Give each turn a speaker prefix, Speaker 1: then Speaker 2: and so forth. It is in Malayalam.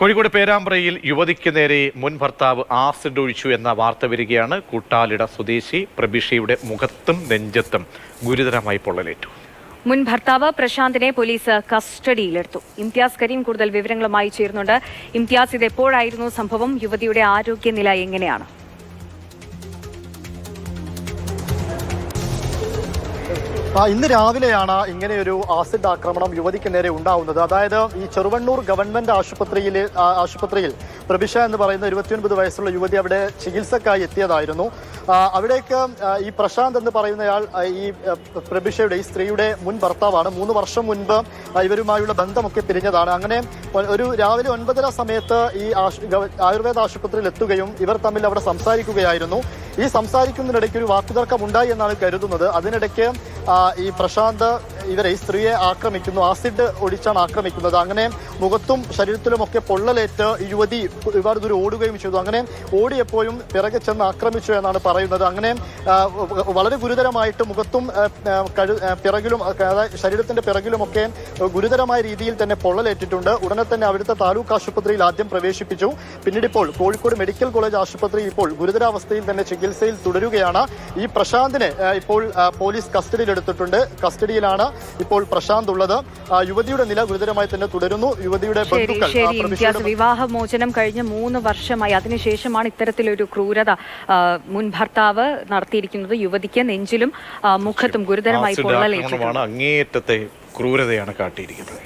Speaker 1: കോഴിക്കോട് പേരാമ്പ്രയിൽ യുവതിക്ക് നേരെ മുൻ ഭർത്താവ് ആസിഡ് ഒഴിച്ചു എന്ന വാർത്ത വരികയാണ്. കൂട്ടാലിട സ്വദേശി പ്രബിഷയുടെ മുഖത്തും നെഞ്ചത്തും ഗുരുതരമായി പൊള്ളലേറ്റു.
Speaker 2: മുൻ ഭർത്താവ് പ്രശാന്തിനെ പോലീസ് കസ്റ്റഡിയിലെടുത്തു. ഇംതിയാസ് കരീം കൂടുതൽ വിവരങ്ങളുമായി ചേരുന്നുണ്ട്. ഇംതിയാസ് ഇത് എപ്പോഴായിരുന്നു സംഭവം? യുവതിയുടെ ആരോഗ്യനില എങ്ങനെയാണ്?
Speaker 3: ഇന്ന് രാവിലെയാണ് ഇങ്ങനെയൊരു ആസിഡ് ആക്രമണം യുവതിക്ക് നേരെ ഉണ്ടാവുന്നത്. അതായത് ഈ ചെറുവണ്ണൂർ ഗവൺമെന്റ് ആശുപത്രിയിൽ ആശുപത്രിയിൽ പ്രഭിഷ എന്ന് പറയുന്ന ഇരുപത്തിയൊൻപത് വയസ്സുള്ള യുവതി അവിടെ ചികിത്സക്കായി എത്തിയതായിരുന്നു. അവിടേക്ക് ഈ പ്രശാന്ത് എന്ന് പറയുന്നയാൾ ഈ പ്രഭിഷയുടെ ഈ സ്ത്രീയുടെ മുൻ ഭർത്താവാണ്. മൂന്ന് വർഷം മുൻപ് ഇവരുമായുള്ള ബന്ധമൊക്കെ പിരിഞ്ഞതാണ്. അങ്ങനെ ഒരു രാവിലെ ഒൻപതര സമയത്ത് ഈ ആയുർവേദ ആശുപത്രിയിൽ എത്തുകയും ഇവർ തമ്മിൽ അവിടെ സംസാരിക്കുകയായിരുന്നു. ഈ സംസാരിക്കുന്നതിനിടയ്ക്ക് ഒരു വാക്കുതർക്കം ഉണ്ടായി എന്നാണ് കരുതുന്നത്. അതിനിടയ്ക്ക് ആ, ഈ പ്രശാന്ത് ഇവരെ ഈ സ്ത്രീയെ ആക്രമിക്കുന്നു ആസിഡ് ഒഴിച്ചാണ് ആക്രമിക്കുന്നത്. അങ്ങനെ മുഖത്തും ശരീരത്തിലുമൊക്കെ പൊള്ളലേറ്റ് യുവതി ഒരുപാട് ദൂരം ഓടുകയും ചെയ്തു. അങ്ങനെ ഓടിയപ്പോഴും പിറകെ ചെന്ന് ആക്രമിച്ചു എന്നാണ് പറയുന്നത്. അങ്ങനെ വളരെ ഗുരുതരമായിട്ട് മുഖത്തും പിറകിലും ശരീരത്തിന്റെ പിറകിലുമൊക്കെ ഗുരുതരമായ രീതിയിൽ തന്നെ പൊള്ളലേറ്റിട്ടുണ്ട്. ഉടനെ തന്നെ അവിടുത്തെ താലൂക്ക് ആശുപത്രിയിൽ ആദ്യം പ്രവേശിപ്പിച്ചു. പിന്നീട് ഇപ്പോൾ കോഴിക്കോട് മെഡിക്കൽ കോളേജ് ആശുപത്രിയിൽ ഇപ്പോൾ ഗുരുതരാവസ്ഥയിൽ തന്നെ ചികിത്സയിൽ തുടരുകയാണ്. ഈ പ്രശാന്തിനെ ഇപ്പോൾ പോലീസ് കസ്റ്റഡിയിൽ എടുത്തിട്ടുണ്ട് കസ്റ്റഡിയിലാണ് ഇപ്പോൾ പ്രശാന്ത് ഉള്ളത്. യുവതിയുടെ നില ഗുരുതരമായി തന്നെ തുടരുന്നു. യുവതിയുടെ ബന്ധുക്കൾ
Speaker 2: വിവാഹമോചനം കഴിഞ്ഞ മൂന്ന് വർഷമായി. അതിനുശേഷമാണ് ഇത്തരത്തിലൊരു ക്രൂരത ആ, മുൻ ഭർത്താവ് നടത്തിയിരിക്കുന്നത്. യുവതിക്ക് നെഞ്ചിലും മുഖത്തും ഗുരുതരമായി പൊള്ളലേറ്റിട്ടുണ്ട്.
Speaker 1: അങ്ങേയറ്റത്തെ ക്രൂരതയാണ് കാട്ടിയിരിക്കുന്നത്.